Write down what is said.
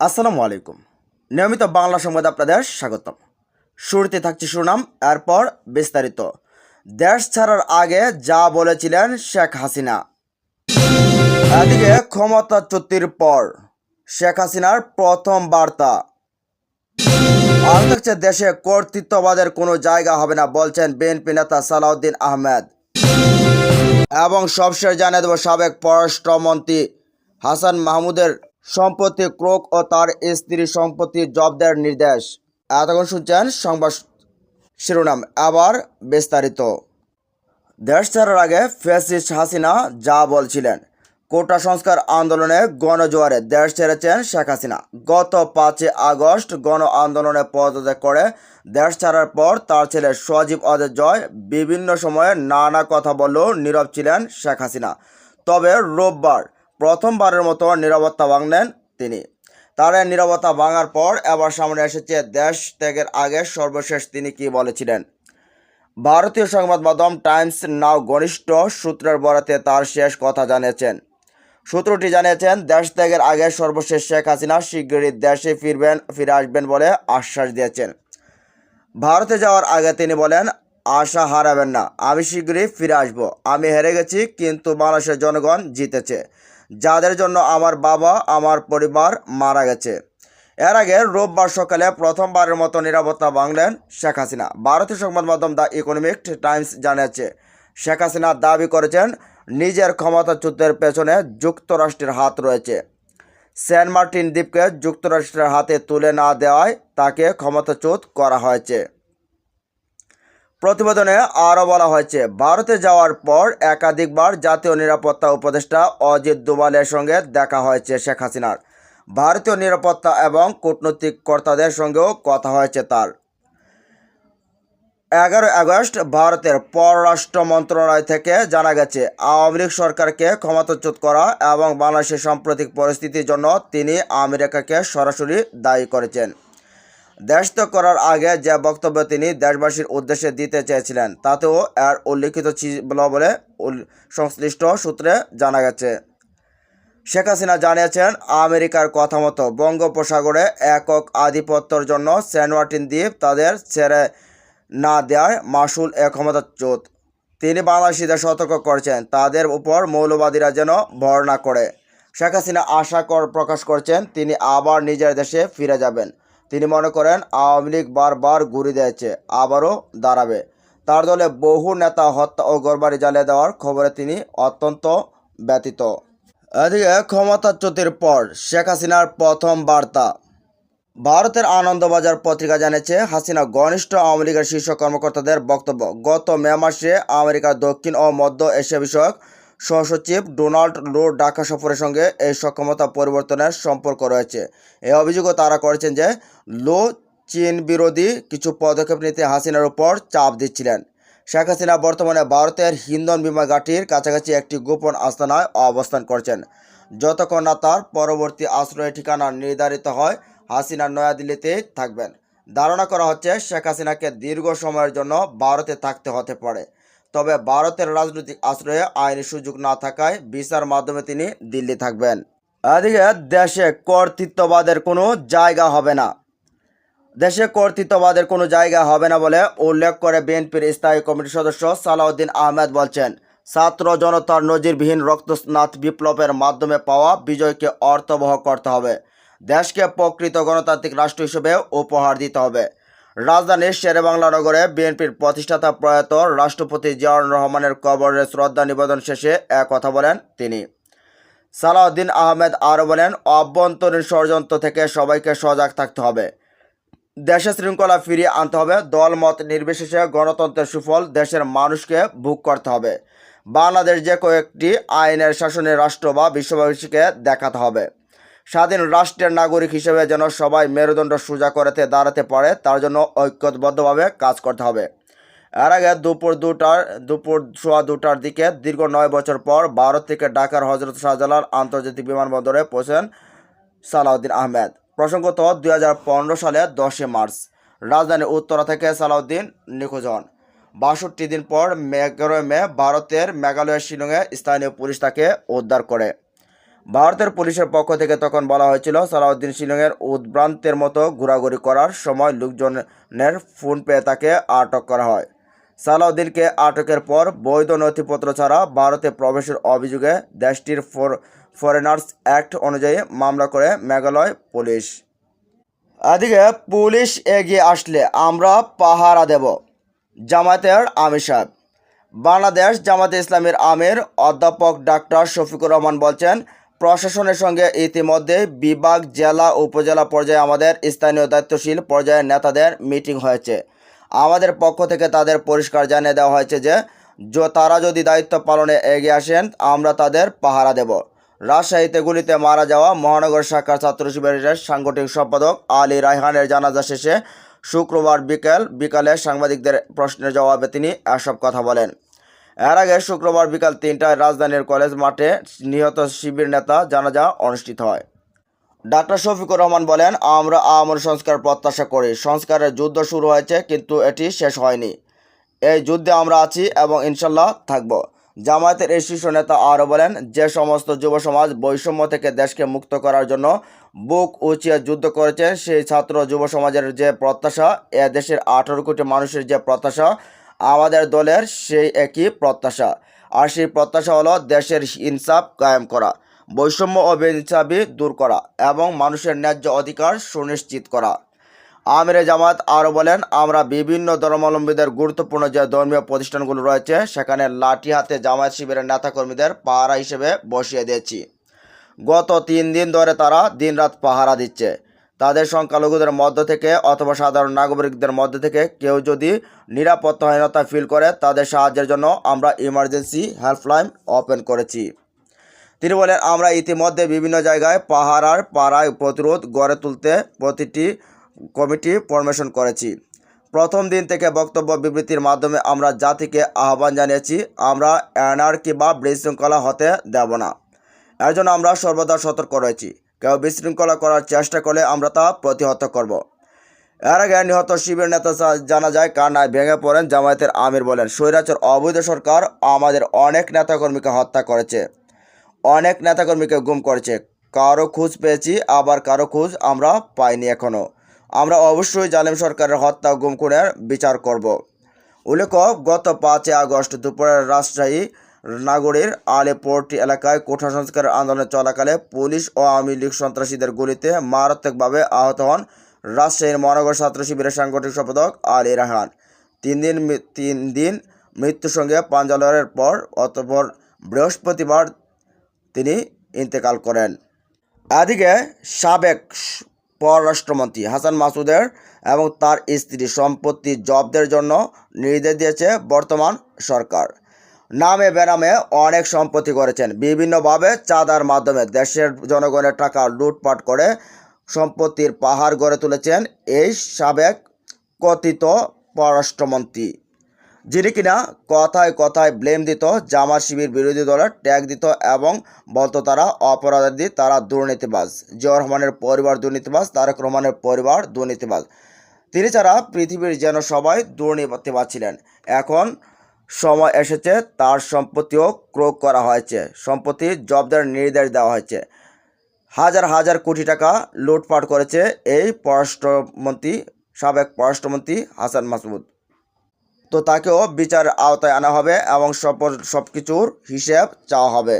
আসসালামু আলাইকুম। নিয়মিত বাংলা সংবাদ আপনাদের স্বাগতম। শুরুতে থাকছে সুনাম, এরপর বিস্তারিত। দেশ ছাড়ার আগে যা বলেছিলেন শেখ হাসিনা। এদিকে ক্ষমতাচ্যুতির পর শেখ হাসিনার প্রথম বার্তা। আর থাকছে দেশে কর্তৃত্ববাদের কোনো জায়গা হবে না বলছেন বিএনপি নেতা সালাউদ্দিন আহমেদ। এবং সবশেষ জানিয়ে দেব সাবেক পররাষ্ট্রমন্ত্রী হাসান মাহমুদের সম্পত্তি ক্রোক ও তার স্ত্রীর সম্পত্তি জব্দের নির্দেশ। এতক্ষণ শুনছেন সংবাদ শিরোনাম, আবার বিস্তারিত। দেশ ছাড়ার আগে ফেসিস্ট হাসিনা যা বলছিলেন, কোটা সংস্কার আন্দোলনে গণজোয়ারে দেশ ছেড়েছেন শেখ হাসিনা। গত পাঁচই আগস্ট গণ আন্দোলনে পদত্যাগ করে দেশ ছাড়ার পর তার ছেলে সজীব অজয় জয় বিভিন্ন সময়ে নানা কথা বললেও নীরব ছিলেন শেখ হাসিনা। তবে রোববার প্রথমবারের মতো নিরাপত্তা ভাঙলেন তিনি। তার নিরাপত্তা ভাঙার পর এবার সামনে এসেছে দেশ ত্যাগের আগে সর্বশেষ তিনি কি বলেছিলেন। ভারতীয় সংবাদ মাধ্যম টাইমস নাও ঘনিষ্ঠ সূত্রের বরাতে তার শেষ কথা জানিয়েছেন। সূত্রটি জানিয়েছেন, দেশ ত্যাগের আগে সর্বশেষ শেখ হাসিনা শীঘ্রই দেশে ফিরবেন, ফিরে আসবেন বলে আশ্বাস দিয়েছেন। ভারতে যাওয়ার আগে তিনি বলেন, আশা হারাবেন না, আমি শীঘ্রই ফিরে আসব। আমি হেরে গেছি, কিন্তু বাংলাদেশের জনগণ জিতেছে। যাদের জন্য আমার বাবা, আমার পরিবার মারা গেছে। এর আগে রোববার সকালে প্রথমবারের মতো নিরাপত্তা ভাঙলেন শেখ হাসিনা। ভারতীয় সংবাদ মাধ্যম দ্য ইকোনমিক টাইমস জানিয়েছে, শেখ হাসিনা দাবি করেছেন, নিজের ক্ষমতাচ্যুতের পেছনে যুক্তরাষ্ট্রের হাত রয়েছে। সেন্ট মার্টিন দ্বীপকে যুক্তরাষ্ট্রের হাতে তুলে না দেওয়ায় তাকে ক্ষমতাচ্যুত করা হয়েছে। প্রতিবেদনে আরও বলা হয়েছে, ভারতে যাওয়ার পর একাধিকবার জাতীয় নিরাপত্তা উপদেষ্টা অজিত দোভালের সঙ্গে দেখা হয়েছে শেখ হাসিনার। ভারতীয় নিরাপত্তা এবং কূটনৈতিক কর্তাদের সঙ্গেও কথা হয়েছে তার। এগারো আগস্ট ভারতের পররাষ্ট্র মন্ত্রণালয় থেকে জানা গেছে, আওয়ামী লীগ সরকারকে ক্ষমতাচ্যুত করা এবং বাংলাদেশের সাম্প্রতিক পরিস্থিতির জন্য তিনি আমেরিকাকে সরাসরি দায়ী করেছেন। দেশ করার আগে যে বক্তব্য তিনি দেশবাসীর উদ্দেশ্যে দিতে চেয়েছিলেন, তাতেও এর উল্লিখিত ছিল বলে সংশ্লিষ্ট সূত্রে জানা গেছে। শেখ হাসিনা জানিয়েছেন, আমেরিকার কথা মতো বঙ্গোপসাগরে একক আধিপত্যের জন্য সেন্ট মার্টিন দ্বীপ তাদের ছেড়ে না দেওয়ার মাসুল এ ক্ষমতাচ্যুত তিনি বাংলাদেশিদের সতর্ক করেছেন, তাদের উপর মৌলবাদীরা যেন ভর না করে। শেখ হাসিনা আশা কর, প্রকাশ করছেন, তিনি আবার নিজের দেশে ফিরে যাবেন। তিনি মনে করেন আওয়ামী লীগ বারবার ঘুরে দিয়েছে, আবারও দাঁড়াবে। তার দলে বহু নেতা হত্যা ও গড়বাড়ি জ্বালিয়ে দেওয়ার খবরে তিনি অত্যন্ত ব্যতীত এদিকে ক্ষমতাচ্যুতির পর শেখ হাসিনার প্রথম বার্তা। ভারতের আনন্দবাজার পত্রিকা জানিয়েছে, হাসিনা ঘনিষ্ঠ আওয়ামী লীগের শীর্ষ কর্মকর্তাদের বক্তব্য। গত মে মাসে আমেরিকার দক্ষিণ ও মধ্য এশিয়া বিষয়ক সহসচিব ডোনাল্ড লো ঢাকা সফরের সঙ্গে এই সক্ষমতা পরিবর্তনের সম্পর্ক রয়েছে। এই অভিযোগও তারা করেছেন যে লো চীন বিরোধী কিছু পদক্ষেপ নিতে হাসিনার উপর চাপ দিচ্ছিলেন। শেখ হাসিনা বর্তমানে ভারতের হিন্দন বিমান ঘাটির কাছাকাছি একটি গোপন আস্তানায় অবস্থান করছেন। যতক্ষণ না তার পরবর্তী আশ্রয় ঠিকানা নির্ধারিত হয়, হাসিনা নয়াদিল্লিতে থাকবেন। ধারণা করা হচ্ছে শেখ হাসিনাকে দীর্ঘ সময়ের জন্য ভারতে থাকতে হতে পারে। তবে ভারতের রাজনৈতিক আশ্রয়ে আইনি সুযোগ না থাকায় বিচার মাধ্যমে তিনি দিল্লি থাকবেন। এদিকে দেশে কর্তৃত্ববাদের কোনো জায়গা হবে না। দেশে কর্তৃত্ববাদের কোনো জায়গা হবে না বলে উল্লেখ করে বিএনপির স্থায়ী কমিটির সদস্য সালাউদ্দিন আহমেদ বলছেন, ছাত্র জনতার নজিরবিহীন রক্তস্নাত বিপ্লবের মাধ্যমে পাওয়া বিজয়কে অর্থবহ করতে হবে। দেশকে প্রকৃত গণতান্ত্রিক রাষ্ট্র হিসেবে উপহার দিতে হবে। রাজধানীর শেরেবাংলা নগরে বিএনপির প্রতিষ্ঠাতা প্রয়াত রাষ্ট্রপতি জিয়াউর রহমানের কবরে শ্রদ্ধা নিবেদন শেষে কথা বলেন তিনি। সালাউদ্দিন আহমেদ আরও বলেন, অভ্যন্তরীণ ষড়যন্ত্র থেকে সবাইকে সজাগ থাকতে হবে। দেশে শৃঙ্খলা ফিরিয়ে আনতে হবে। দলমত নির্বিশেষে গণতন্ত্রের সুফল দেশের মানুষকে ভোগ করতে হবে। বাংলাদেশ যে কয়েকটি আইনের শাসনের রাষ্ট্র বা বিশ্ববাসীকে দেখাতে হবে। স্বাধীন রাষ্ট্রের নাগরিক হিসেবে যেন সবাই মেরুদণ্ড সোজা করাতে দাঁড়াতে পারে, তার জন্য ঐক্যবদ্ধভাবে কাজ করতে হবে। এর আগে দুপুর দুটার, দুপুর সোয়া দুটার দিকে দীর্ঘ নয় বছর পর ভারত থেকে ঢাকার হজরত শাহজালাল আন্তর্জাতিক বিমানবন্দরে পৌঁছেন সালাউদ্দিন আহমেদ। প্রসঙ্গত দু হাজার পনেরো সালে দশই মার্চ রাজধানীর উত্তরা থেকে সালাউদ্দিন নিখোঁজ হন। বাষট্টি দিন পর এগারোই ভারতের মেঘালয়ের শিলংয়ে স্থানীয় পুলিশ তাকে উদ্ধার করে। ভারতের পুলিশের পক্ষ থেকে তখন বলা হয়েছিল, সালাউদ্দিন শিলংয়ের উদ্ভ্রান্তের মতো ঘোরাঘুরি করার সময় লোকজনের ফোন পেয়ে তাকে আটক করা হয়। সালাউদ্দিনকে আটকের পর বৈধ নথিপত্র ছাড়া ভারতে প্রবেশের অভিযোগে দেশটির ফর, ফরেনার্স অ্যাক্ট অনুযায়ী মামলা করে মেঘালয় পুলিশ। এদিকে পুলিশ এগিয়ে আসলে, আমরা পাহারা দেব। জামায়াতের আমির সাহেব। বাংলাদেশ জামাতে ইসলামের আমির অধ্যাপক ডাক্তার শফিকুর রহমান বলছেন প্রশাসনের সঙ্গে ইতিমধ্যে বিভাগ, জেলা, উপজেলা পর্যায়ে আমাদের স্থানীয় দায়িত্বশীল পর্যায়ের নেতাদের মিটিং হয়েছে। আমাদের পক্ষ থেকে তাদের পরিষ্কার জানিয়ে দেওয়া হয়েছে যে তারা যদি দায়িত্ব পালনে এগিয়ে আসেন, আমরা তাদের পাহারা দেব। রাজশাহীতে গুলিতে মারা যাওয়া মহানগর শাখার ছাত্র শিবিরের সাংগঠনিক সম্পাদক আলী রায়হানের জানাজা শেষে শুক্রবার বিকেল, বিকালে সাংবাদিকদের প্রশ্নের জবাবে তিনি এসব কথা বলেন। এর আগে শুক্রবার বিকাল তিনটায় রাজধানীর কলেজ মাঠে নিহত শিবির নেতা জানাজা অনুষ্ঠিত হয়। ডাক্তার শফিকুর রহমান বলেন, আমরা আমল সংস্কার প্রত্যাশা করি। সংস্কারের যুদ্ধ শুরু হয়েছে, কিন্তু এটি শেষ হয়নি। এই যুদ্ধে আমরা আছি এবং ইনশাল্লাহ থাকব। জামায়াতের এই শীর্ষ নেতা আরও বলেন, যে সমস্ত যুব সমাজ বৈষম্য থেকে দেশকে মুক্ত করার জন্য বুক উঁচিয়ে যুদ্ধ করেছেন সেই ছাত্র যুব সমাজের যে প্রত্যাশা, এ দেশের আঠারো কোটি মানুষের যে প্রত্যাশা আমাদের দলের সেই একই প্রত্যাশা। আর সেই প্রত্যাশা হলো দেশের ইনসাফ কায়েম করা, বৈষম্য ও বেইনসাফি দূর করা এবং মানুষের ন্যায্য অধিকার সুনিশ্চিত করা। আমিরে জামাত আরও বলেন, আমরা বিভিন্ন ধর্মাবলম্বীদের গুরুত্বপূর্ণ যে ধর্মীয় প্রতিষ্ঠানগুলো রয়েছে, সেখানে লাঠি হাতে জামায়াত শিবিরের নেতাকর্মীদের পাহারা হিসেবে বসিয়ে দিয়েছি। গত তিন দিন ধরে তারা দিনরাত পাহারা দিচ্ছে। তাদের সংখ্যালঘুদের মধ্য থেকে অথবা সাধারণ নাগরিকদের মধ্য থেকে কেউ যদি নিরাপত্তাহীনতা ফিল করে, তাদের সাহায্যের জন্য আমরা ইমার্জেন্সি হেল্পলাইন ওপেন করেছি। তিনি বলেন, আমরা ইতিমধ্যে বিভিন্ন জায়গায় পাহারার পাড়ায় প্রতিরোধ গড়ে তুলতে প্রতিটি কমিটি ফরমেশন করেছি। প্রথম দিন থেকে বক্তব্য বিবৃতির মাধ্যমে আমরা জাতিকে আহ্বান জানিয়েছি, আমরা অ্যানার্কি বা বিশৃঙ্খলা হতে দেব না। এর জন্য আমরা সর্বদা সতর্ক রয়েছি। কেউ বিশৃঙ্খলা করার চেষ্টা করলে আমরা তা প্রতিহত করব। এর আগে নিহত শিবির নেতা জানা যায়, কান্নায় ভেঙে পড়েন জামায়াতের আমির বলেন, স্বৈরাচার, অবৈধ সরকার আমাদের অনেক নেতাকর্মীকে হত্যা করেছে। অনেক নেতাকর্মীকে গুম করেছে। কারও খোঁজ পেয়েছি, আবার কারও খোঁজ আমরা পাইনি এখনও আমরা অবশ্যই জালেম সরকারের হত্যা গুম খুনের বিচার করব। উল্লেখ্য, গত পাঁচই আগস্ট দুপুরে রাজশাহী নাগরীর আলিপোর্টি এলাকায় কোঠা সংস্কারের আন্দোলন চলাকালে পুলিশ ও আওয়ামী লীগ সন্ত্রাসীদের গুলিতে মারাত্মকভাবে আহত হন রাজশাহীর মহানগর ছাত্র শিবিরের সাংগঠনিক সম্পাদক আলী রাহান। তিন দিন তিন দিন মৃত্যুর সঙ্গে পাঞ্জালয়ের পর অতঃপর বৃহস্পতিবার তিনি ইন্তেকাল করেন। এদিকে সাবেক পররাষ্ট্রমন্ত্রী হাসান মাসুদের এবং তার স্ত্রী সম্পত্তি জব্দের জন্য নির্দেশ দিয়েছে বর্তমান সরকার। নামে বেনামে অনেক সম্পত্তি করেছেন। বিভিন্নভাবে চাঁদার মাধ্যমে দেশের জনগণের টাকা লুটপাট করে সম্পত্তির পাহাড় গড়ে তুলেছেন এই সাবেক কথিত পররাষ্ট্রমন্ত্রী, যিনি কিনা কথায় কথায় ব্লেম দিত জামা শিবির বিরোধী দলের ট্যাগ দিত এবং বলতো তারা অপরাধী, তারা দুর্নীতিবাজ। জিয়া রহমানের পরিবার দুর্নীতিবাজ, তারেক রহমানের পরিবার দুর্নীতিবাজ। তিনি ছাড়া পৃথিবীর যেন সবাই দুর্নীতিবাজ ছিলেন। এখন সময় এসেছে, তার সম্পত্তিও ক্রোক করা হয়েছে। সম্পত্তি জব্দের নির্দেশ দেওয়া হয়েছে। হাজার হাজার কোটি টাকা লুটপাট করেছে এই পররাষ্ট্রমন্ত্রী, সাবেক পররাষ্ট্রমন্ত্রী হাসান মাসুদ তো তাকেও বিচার আওতায় আনা হবে এবং সব সব কিছুর হিসেব চাওয়া হবে।